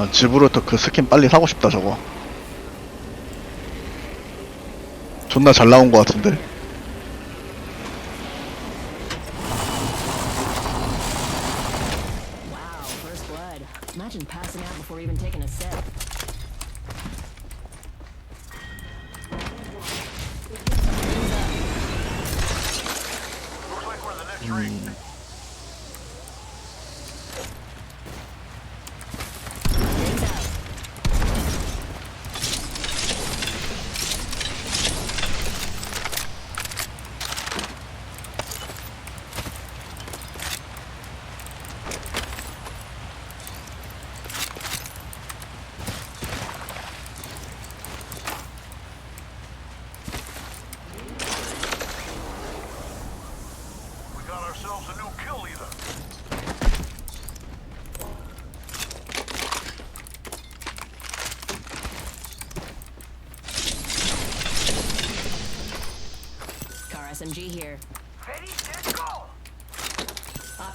음, 나 지브로터 그 스킨 빨리 사고 싶다 저거. 존나 잘 나온 거 같은데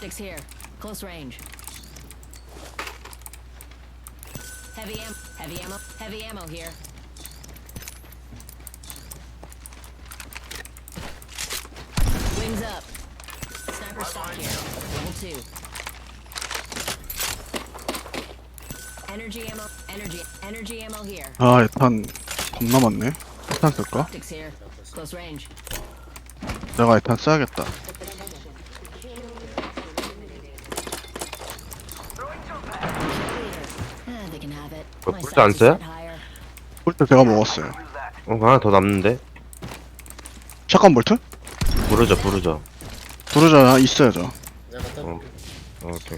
Optics here. Close range. Heavy am heavy ammo heavy ammo here. Wings up. Sniper stock here. Level two. Energy ammo energy energy ammo here. 아 에탄 겁나 많네 에탄 쓸까? Optics here. Close range. 내가 에탄 써야겠다 뭐, 불도 안 써요? 볼트 제가 먹었어요 어, 하나 더 남는데? 샷건 볼트? 부르죠, 부르죠. 부르자 있어야죠 내가 갖다 어. 줄게. 어, 오케이.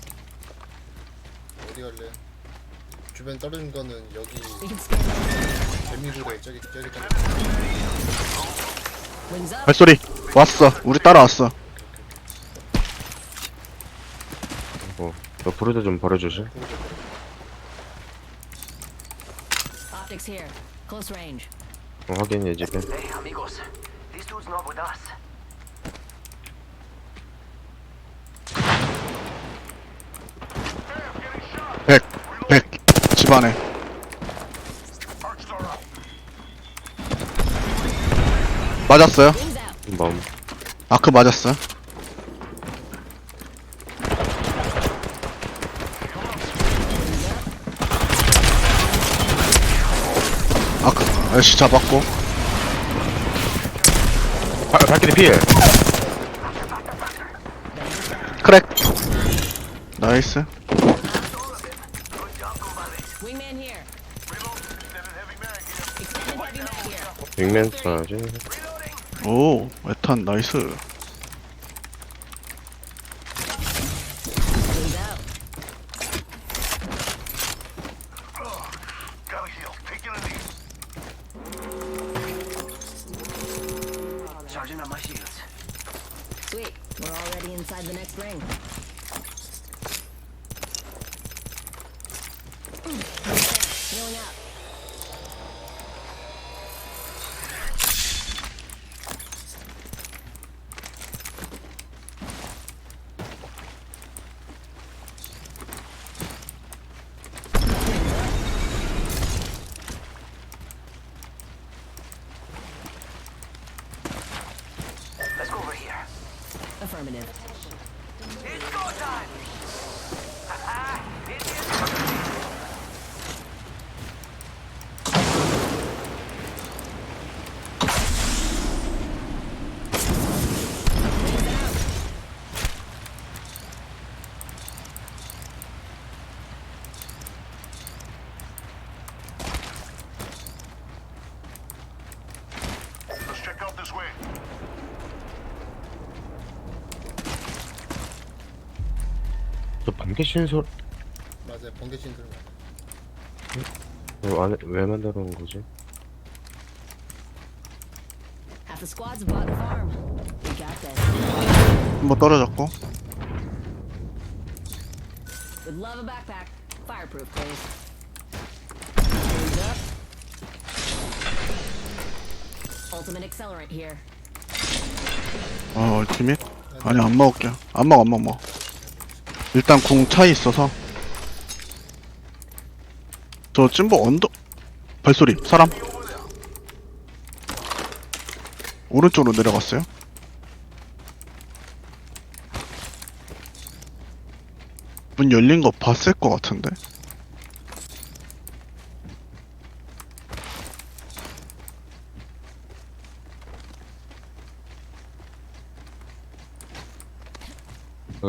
어디 갈래? 주변 떨어진 거는 여기. 재미로래 저기 저기. 발소리 왔어 우리 따라왔어 어, 너 부르죠 좀 버려주시. Optics here. Close range. 어, 확인 예지배. Hey, amigos. This dude's not with us. 백! 백! 집안에. 맞았어요 Wings out. 마음. 아크 맞았어 요 애쉬 잡았고 발, 발길이 필! 크랙 나이스 Wingman here. Reload. Extended heavy mag here. Extended heavy mag here. 빅맨 써야지. 오 에탄 나이스 Affirmative. 저 반개 쉬는 소리, 맞아 번개신 들어. 어, 안에, 왜 만들어 놓은 거지? Half the squad's bought the farm. We got this. 한번 떨어졌고 Would love a backpack. Fireproof, please. Wings up. Ultimate accelerant here. 어 얼티밋? 아니 안 먹을게 안 먹어 안 먹어 일단 궁 차이 있어서. 저 찜보 언더 발소리 사람. 오른쪽으로 내려갔어요. 문 열린 거 봤을 것 같은데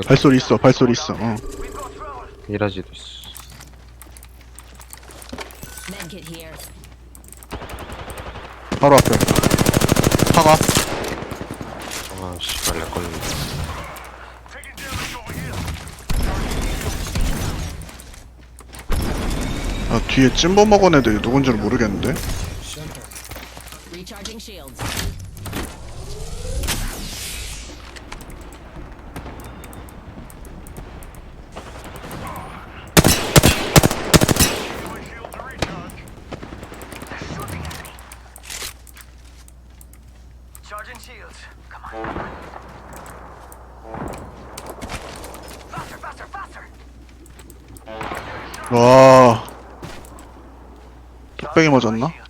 발소리 있어 발소리 있어 어. 미라지도 있어. Medkit here. 바로 앞에 차가 아, 씨발, 렉 걸린다. 아 뒤에 찜보 먹은 애들이 누군지를 모르겠는데 시한타 Recharging shields. 와 뚝배기 맞았나? Up.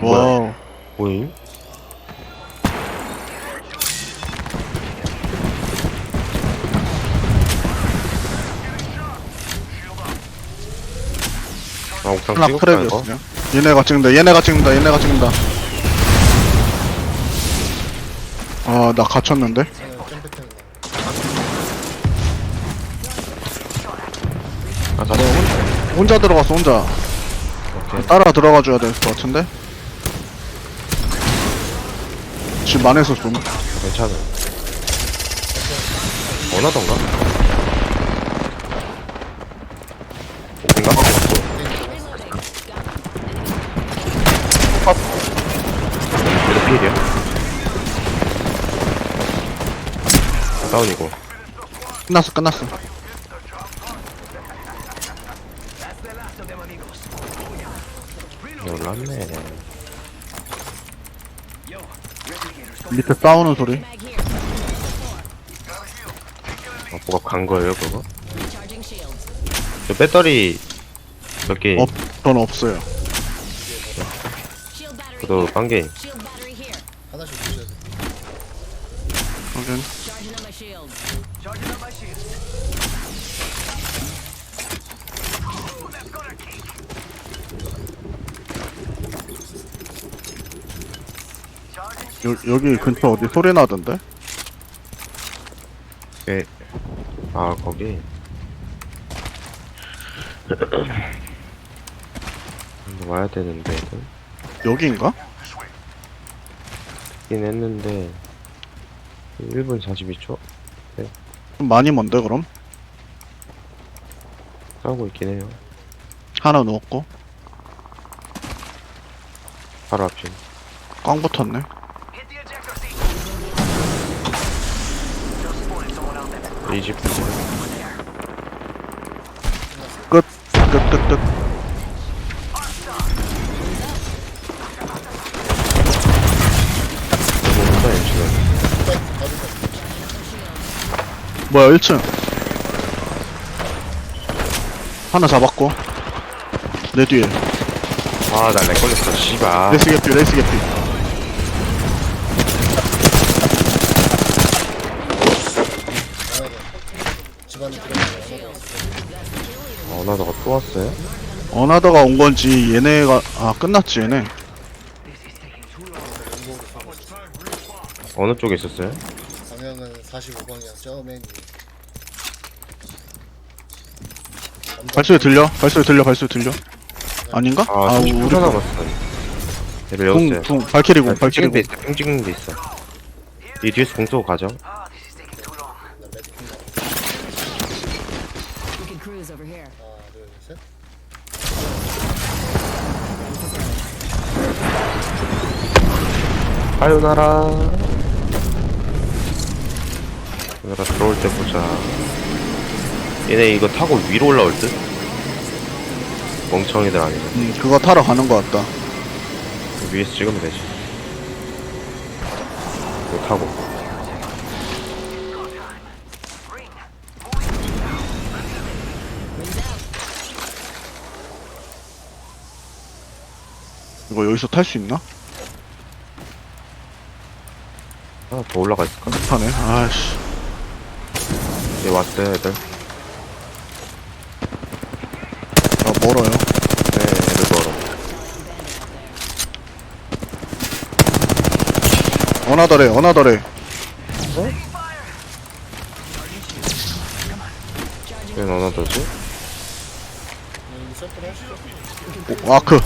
와우 보임? 하나? 크랩이었어요 얘네가 찍는다 얘네가 찍는다 얘네가 찍는다 아 나 갇혔는데 아, 자네 혼자 들어갔어 혼자 오케이. 따라 들어가 줘야 될 것 같은데 집 안에서 좀 괜찮아. 원하던가? 다운이고. 끝났어 끝났어 놀랐네. 밑에 싸우는 소리. 아, 뭐가 간 거예요, 그거? 저 배터리 몇 개, 없, 전 없어요. 딴 개. Shield battery here. 하나씩 주셔야 돼 확인 Charging up my shields. Charging up my shields. Ooh, that's got a kick. Charging 여, 여기 근처 어디 소리 나던데 배, 아, 거기. 와야 되는데. 여기인가? 있긴 했는데, 1분 42초? 좀 많이 먼데 그럼 싸우고 있긴 해요. 하나 누웠고 바로 앞에. 꽝 붙었네 20, 20. 끝. 끝, 끝, 끝. 뭔가 열심히. 뭐야 1층 하나 잡았고 내 뒤에 아, 나 렉 걸렸어, 씨발. 레이스 개피 레이스 개피 또 왔어요? 어나더가 온 건지 얘네가 아 끝났지 얘네 어느 쪽에 있었어요? 방향은 45방향 저맨 발소리 들려? 발소리 들려 발소리 들려? 아닌가? 아, 아 우리 우리 하나 남았어. 얘를 붕, 외웠어요. 붕, 발키리고, 핑 찍는 발키리고. 데 있어, 핑 찍는 데 있어. 이 뒤에서 공 쏘고 가죠. 사요나라. 얘네가 들어올 때 보자. 얘네 이거 타고 위로 올라올 듯? 멍청이들 아니고 음, 그거 타러 가는 거 같다. 위에서 찍으면 되지 이거 타고 이거 여기서 탈 수 있나? 하나 더 올라가 있을까? 타네. 아씨. 얘 왔대 애들 아, 멀어요. 네 애들 멀어 어나더래, 어나더래. 얘 너나 더지? 여기 서플 하시죠. 오, 아크.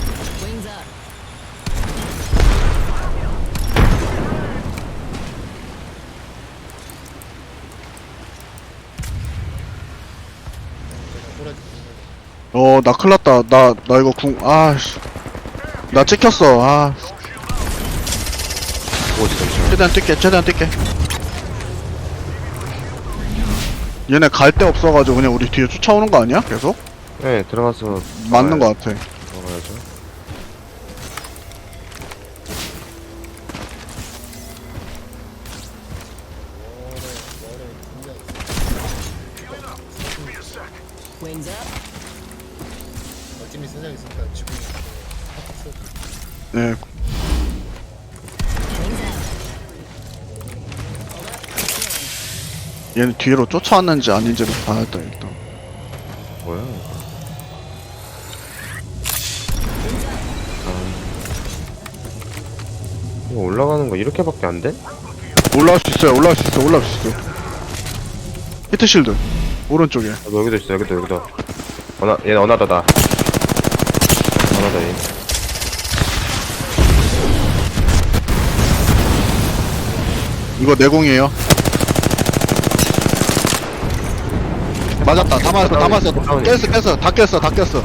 어, 나 큰일 났다. 나, 나 이거 궁, 아 씨. 나 찍혔어. 아, 있어 지금 최대한 뛸게, 최대한 뛸게. 얘네 갈 데 없어가지고 그냥 우리 뒤에 쫓아오는 거 아니야? 계속? 네 들어가서 맞는 거 같아. 먹어야죠 네. 얘는 뒤로 쫓아왔는지 아닌지를 봐야겠다, 일단. 뭐야 아. 이거 올라가는 거 이렇게밖에 안 돼? 올라올 수 있어요, 올라올 수 있어, 올라올 수 있어. 히트 실드. 오른쪽에. 아, 여기도 있어 여기도 여기도 어나 얘는 어나다다 어나다 얘 이거 내공이에요. 맞았다. 다 맞았어. 다 맞았어. 깼어. 깼어. 다 깼어. 다 깼어.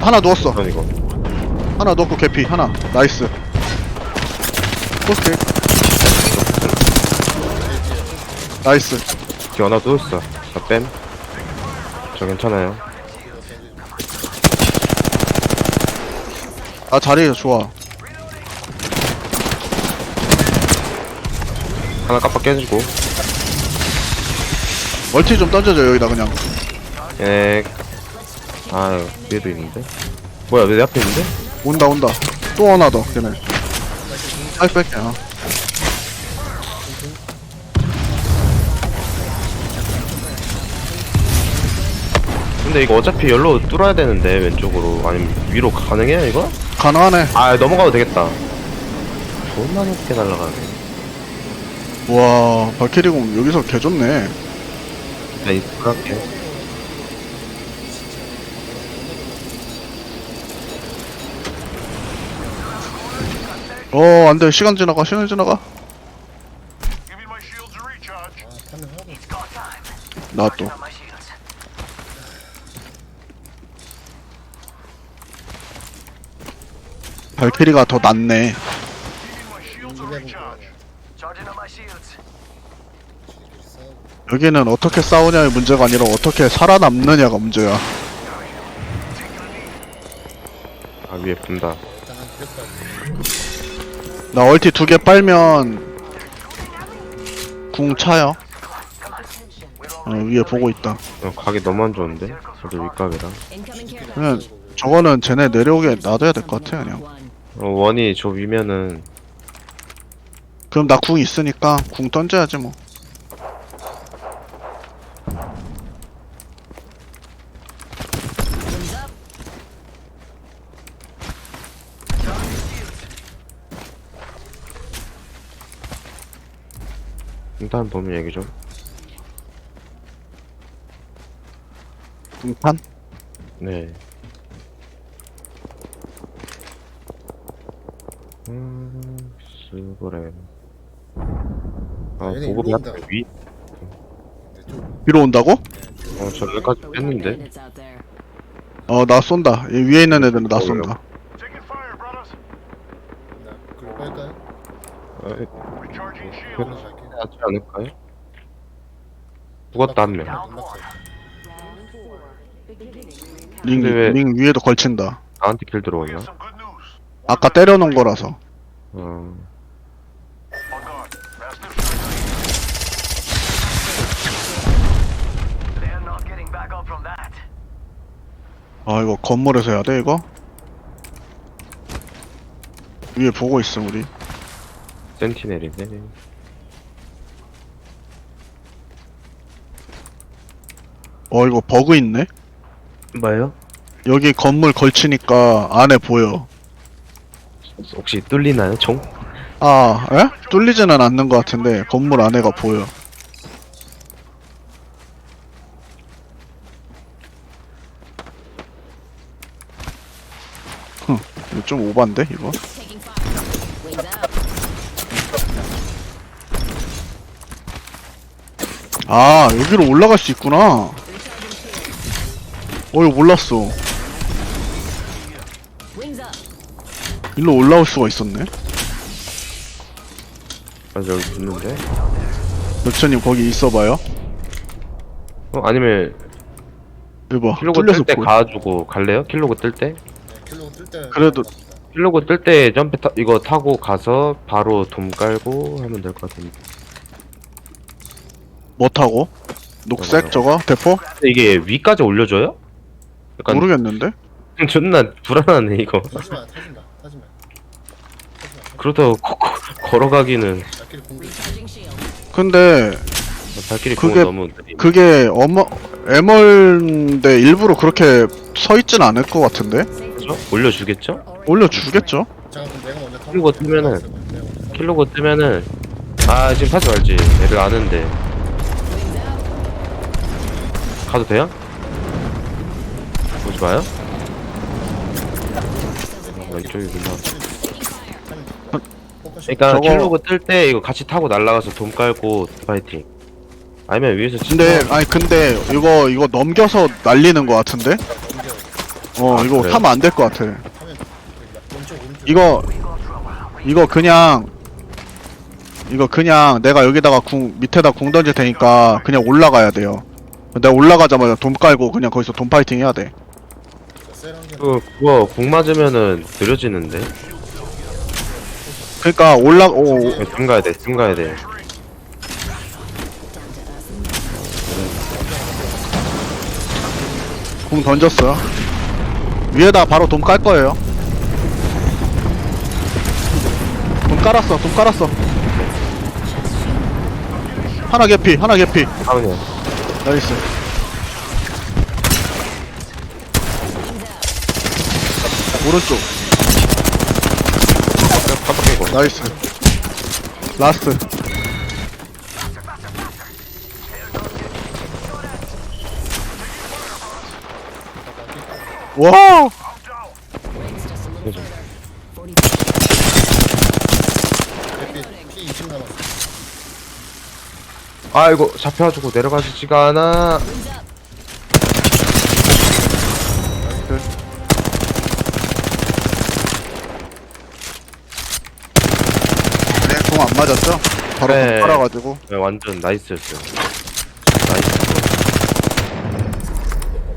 하나 누웠어. 이거 하나 넣고 개피. 하나. 나이스. 포스트. 나이스. 뒤 하나 또 있어 나뺨저 괜찮아요 아 자리 좋아. 하나 깜빡 깨지고 멀티 좀 던져줘 여기다 그냥. 얘네 아 위에도 있는데 뭐야 왜 내 앞에 있는데? 온다 온다. 또 하나 더. 걔네. 아이 뺄게. 어. 근데 이거 어차피 열로 뚫어야 되는데 왼쪽으로 아니면 위로 가능해 이거? 가능하네. 아 넘어가도 되겠다 존나 높게 날아가네 와 발키리공 여기서 개 좋네. 나 이거 할게 어 안돼 시간 지나가 시간 지나가. Give me my shields to recharge. 아, 타면 하고 있어. Got time. 나 또. On my shields. 발키리가 더 낫네. Give me my shields to 일레븐 recharge. Charging on my shields. 지들끼리 싸우고. 여기는 어떻게 싸우냐의 문제가 아니라 어떻게 살아남느냐가 문제야. 아 위에 분다. 나 얼티 두 개 빨면 궁 차요. 어, 위에 보고 있다. 어, 각이 너무 안 좋은데? 저도 윗각이랑 그냥. 저거는 쟤네 내려오게 놔둬야 될 것 같아 그냥. 어, 원이 저 위면은 그럼 나 궁 있으니까 궁 던져야지 뭐. 일단 보면 얘기 좀 궁판? 네. 음, 스그램. 아, 얘네 일로 온다. 위? 근데 좀 위로 온다고? 어, 저 여기까지 뺐는데? 어 나 쏜다. 이 위에 있는 애들은 나 쏜다. Taking fire, brothers. 나 그걸 빨까요? 아, Recharging shields. 않을까요? 죽었다 한 명. 안 맞어. 링, 근데 왜- 링 위에도 걸친다. 나한테 킬 들어오냐? 아까 때려놓은 거라서. 어. 아, 이거 건물에서 해야 돼, 이거? 위에 보고 있어, 우리. 센티넬이네. 어, 이거 버그 있네? 뭐예요? 여기 건물 걸치니까 안에 보여. 혹시 뚫리나요, 총? 아, 에? 뚫리지는 않는 것 같은데, 건물 안에가 보여. 흥, 이거 좀 오반데, 이거? 아, 여기로 올라갈 수 있구나. 어, 이거 몰랐어. 일로 올라올 수가 있었네. 맞아, 여기 붙는데. 역천님 거기 있어봐요. 어, 아니면 이거 봐, 킬로그 뚫려서 뜰때 보여. 가가지고 갈래요? 킬로그 뜰 때? 네, 킬로그 뜰 때 그래도- 킬로그 뜰 때 점프 타, 이거 타고 가서 바로 돔 깔고 하면 될 것 같은데. 뭐 타고? 녹색. 저거? 대포? 근데 이게 위까지 올려줘요? 약간 모르겠는데? 존나 불안하네 이거. 타지마 타지마 그렇다고 거, 거, 걸어가기는 나끼리. 근데 발길이 그게- 너무 느리. 그게 어머 에멀인데 일부러 그렇게 서 있진 않을 것 같은데? 그죠? 올려주겠죠? 올려주겠죠? 잠깐 그럼 내가 먼저 타고 킬로그 뜨면은 내가 먼저 타고 킬로그 뜨면은 아 지금 타지 말지. 애들 아는데. 가도 돼요? Taking fire. 포커싱 그러니까 저거- 킬로그 뜰 때 이거 같이 타고 날아가서 돔 깔고 파이팅. 아니면 위에서 근데 아니 근데 이거 이거 넘겨서 날리는 것 같은데? 어 아, 이거 그래요? 타면 안 될 것 같아. 이거 이거 그냥 이거 그냥 내가 여기다가 궁 밑에다 궁 던질 테니까 그냥 올라가야 돼요. 내가 올라가자마자 돔 깔고 그냥 거기서 돔 파이팅 해야 돼. 그 그거 공 맞으면은 느려지는데. 그러니까 올라 오등 가야 돼. 등 가야 돼. 궁 던졌어요. 위에다 바로 돔 깔 거예요. 돔 깔았어, 돔 깔았어. 하나 개피, 하나 개피. 하은이 나이스. 오른쪽, 깜빡이고. 나이스. 라스트. 와! Wings just a little further. 40피20 남았어 아 이거 잡혀가지고 내려가지지가 않아. 맞았죠? 바로 네. 팔아가지고. 네, 완전 나이스였어요. 나이스.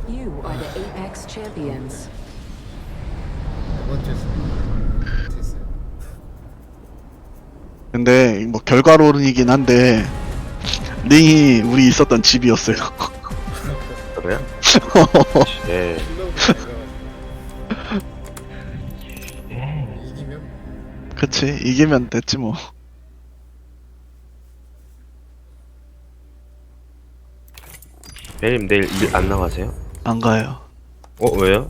You are the Apex champions. 네 번째 됐어요 근데 뭐 결과론이긴 한데 링이 우리 있었던 집이었어요. 그래요? 예. 이기면 그치 이기면 됐지 뭐. 배님 내일 일 안 나가세요? 안 가요. 어 왜요?